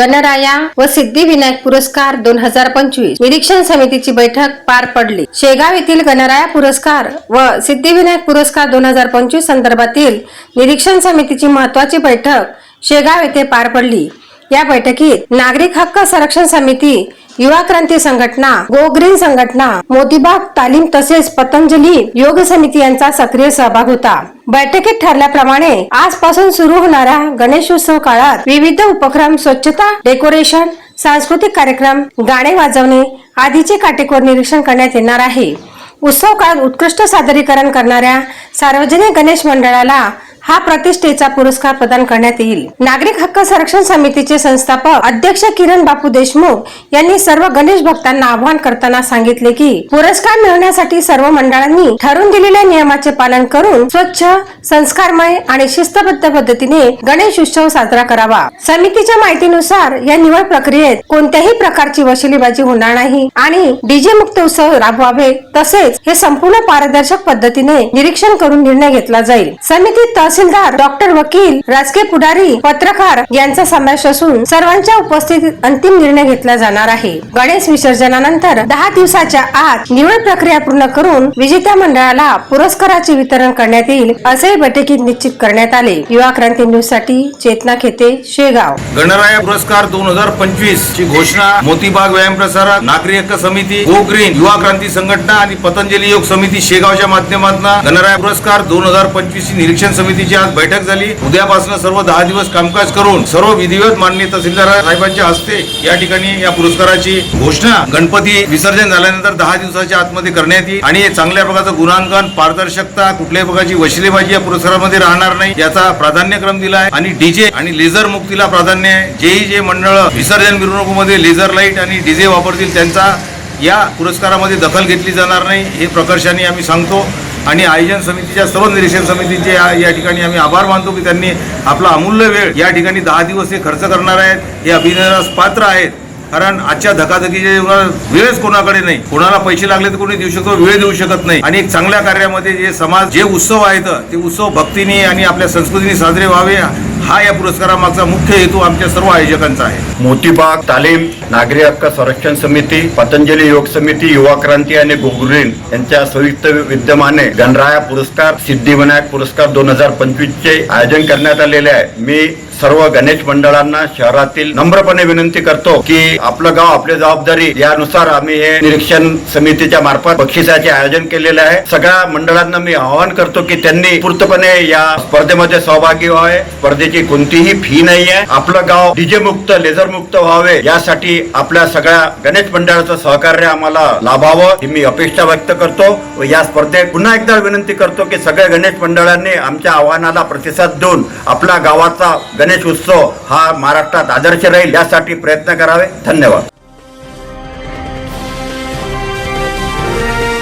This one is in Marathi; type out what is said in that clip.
गणराया व सिद्धिविनायक पुरस्कार दोन हजार पंचवीस. निरीक्षण समितीची बैठक पार पडली. शेगाव येथील गणराया पुरस्कार व सिद्धिविनायक पुरस्कार दोन हजार पंचवीस संदर्भातील निरीक्षण समितीची महत्वाची बैठक शेगाव येथे पार पडली. या बैठकीत नागरिक हक्क संरक्षण समिती युवा क्रांती संघटना गो ग्रीन संघटना मोतीबाग तालीम तसेच पतंजली योग समिती यांचा सक्रिय सहभाग होता. बैठकीत ठरल्याप्रमाणे आजपासून सुरू होणाऱ्या गणेशोत्सव काळात विविध उपक्रम स्वच्छता डेकोरेशन सांस्कृतिक कार्यक्रम गाणे वाजवणे आदीचे काटेकोर निरीक्षण करण्यात येणार आहे. उत्सव काळात उत्कृष्ट सादरीकरण करणाऱ्या सार्वजनिक गणेश मंडळाला हा प्रतिष्ठेचा पुरस्कार प्रदान करण्यात येईल. नागरिक हक्क संरक्षण समितीचे संस्थापक अध्यक्ष किरण बापू देशमुख यांनी सर्व गणेश भक्तांना आवाहन करताना सांगितले की पुरस्कार मिळवण्यासाठी सर्व मंडळांनी ठरवून दिलेल्या नियमाचे पालन करून स्वच्छ संस्कारमय आणि शिस्तबद्ध पद्धतीने गणेश उत्सव साजरा करावा. समितीच्या माहितीनुसार या निवड प्रक्रियेत कोणत्याही प्रकारची वशिलीबाजी होणार नाही आणि डीजे मुक्त उत्सव राबवावे तसेच हे संपूर्ण पारदर्शक पद्धतीने निरीक्षण करून निर्णय घेतला जाईल. समितीत तहसीलदार डॉक्टर वकील राजकीय पुढारी पत्रकार यांचा समावेश असून सर्वांच्या उपस्थितीत अंतिम निर्णय घेतला जाणार आहे. गणेश विसर्जनानंतर दहा दिवसाच्या आत निवड प्रक्रिया पूर्ण करून विजेत्या मंडळाला पुरस्काराचे वितरण करण्यात येईल असे बैठकीत निश्चित करण्यात आले. युवा क्रांती न्यूजसाठी चेतना खेते शेगाव. गणराया पुरस्कार दोन हजार पंचवीस ची घोषणा मोतीबाग व्यायाम प्रसारक नागरी हक्क समिती गो ग्रीन युवा क्रांती संघटना आणि पतंजली योग समिती शेगावच्या माध्यमातून गणराया पुरस्कार दोन हजार पंचवीस ची निरीक्षण समितीची आज बैठक झाली. उद्यापासून सर्व दहा दिवस कामकाज करून सर्व विधिवत मान्य तहसीलदार साहेबांच्या हस्ते या ठिकाणी या पुरस्काराची घोषणा गणपती विसर्जन झाल्यानंतर दहा दिवसाच्या आतमध्ये करण्यात येईल. आणि चांगल्या प्रकारचं गुणांकन पारदर्शकता कुठल्याही प्रकारची वशिलेबाजी या पुरस्कारामध्ये राहणार नाही याचा प्राधान्यक्रम दिला आहे आणि डीजे आणि लेझर मुक्तीला प्राधान्य आहे जेही जे मंडळ विसर्जन मिरवणुकीमध्ये लेझर लाइट आणि डीजे वापरतील त्यांचा या पुरस्कारामध्ये दखल घेतली जाणार नाही हे प्रकर्षाने आम्ही सांगतो. आणि आयोजन समितीच्या सर्व निरीक्षण समितीचे या ठिकाणी आम्ही आभार मानतो की त्यांनी आपला अमूल्य वेळ या ठिकाणी दहा दिवस हे खर्च करणार आहेत हे अभिनयास पात्र आहेत. कारण आजच्या धकाधकीच्या युगात वेळच कोणाकडे नाही. कोणाला पैसे लागले तर कोणी देऊ शकतो वेळ देऊ शकत नाही. आणि एक चांगल्या कार्यामध्ये जे समाज जे उत्सव आहेत ते उत्सव भक्तीने आणि आपल्या संस्कृतीने साजरे व्हावे. हा या पुरस्कारामागचा मुख्य हेतू आमच्या सर्व आयोजकांचा आहे. मोतीबाग तालीम नागरी हक्क संरक्षण समिती पतंजली योग समिती युवा क्रांती आणि गोगुरीन यांच्या संयुक्त विद्यमाने गणराया पुरस्कार सिद्धिविनायक पुरस्कार दोन हजार पंचवीस चे आयोजन करण्यात आलेले आहे. मी सर्व गणेश मंडळांना शहरातील नम्रपणे विनंती करतो की आपलं गाव आपली जबाबदारी यानुसार आम्ही हे निरीक्षण समितीच्या मार्फत बक्षिसाचे आयोजन केलेले आहे. सगळ्या मंडळांना मी आवाहन करतो की त्यांनी पूर्तपणे या स्पर्धेमध्ये सहभागी व्हावे. स्पर्धेची कोणतीही फी नाही आहे आपलं गाव डीजे मुक्त लेझर मुक्त व्हावे. यासाठी आपल्या सगळ्या गणेश मंडळाचं सहकार्य आम्हाला लाभावं ही मी अपेक्षा व्यक्त करतो. व या स्पर्धेत पुन्हा एकदा विनंती करतो की सगळ्या गणेश मंडळांनी आमच्या आव्हानाला प्रतिसाद देऊन आपल्या गावाचा गणेश गणेश उत्सव हा महाराष्ट्रात आदर्श राहील यासाठी प्रयत्न करावे. धन्यवाद.